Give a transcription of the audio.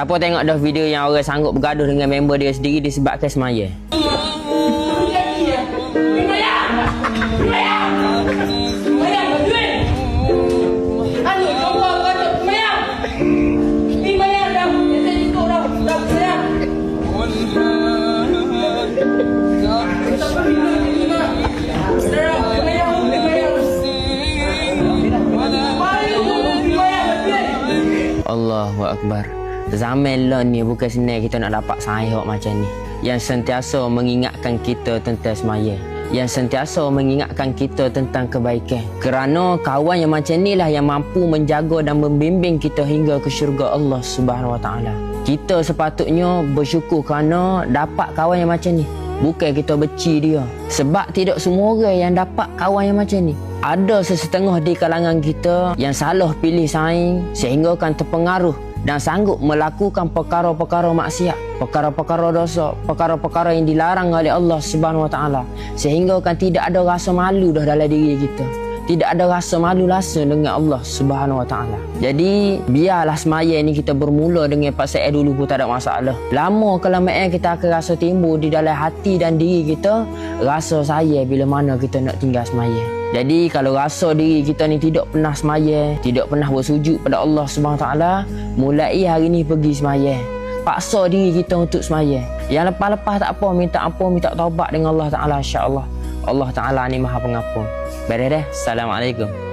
Siapa tengok dah video yang orang sanggup bergaduh dengan member dia sendiri disebabkan semaya? Allahu Akbar. Zaman lah ni bukan senang kita nak dapat sayap macam ni. Yang sentiasa mengingatkan kita tentang semaya. Yang sentiasa mengingatkan kita tentang kebaikan. Kerana kawan yang macam ni lah yang mampu menjaga dan membimbing kita hingga ke syurga Allah Subhanahu Wa Taala. Kita sepatutnya bersyukur kerana dapat kawan yang macam ni. Bukan kita benci dia. Sebab tidak semua orang yang dapat kawan yang macam ni. Ada sesetengah di kalangan kita yang salah pilih saing sehingga kan terpengaruh dan sanggup melakukan perkara-perkara maksiat, perkara-perkara dosa, perkara-perkara yang dilarang oleh Allah Subhanahu Wa Taala sehingga kan tidak ada rasa malu dah dalam diri kita. Tidak ada rasa malu rasa dengan Allah Subhanahu Wa Taala. Jadi biarlah semaya ni kita bermula dengan Pak Syed dulu pun tak ada masalah. Lama kelamaan kita akan rasa timbul di dalam hati dan diri kita rasa saya bila mana kita nak tinggal semaya. Jadi kalau rasa diri kita ni tidak pernah semaya, tidak pernah bersujud pada Allah Subhanahu Wa Taala, mulai hari ni pergi semaya. Paksa diri kita untuk semaya. Yang lepas-lepas tak apa, minta ampun, minta taubat dengan Allah Taala insya-Allah. Allah Taala ni Maha Pengampun. Beres dah. Assalamualaikum.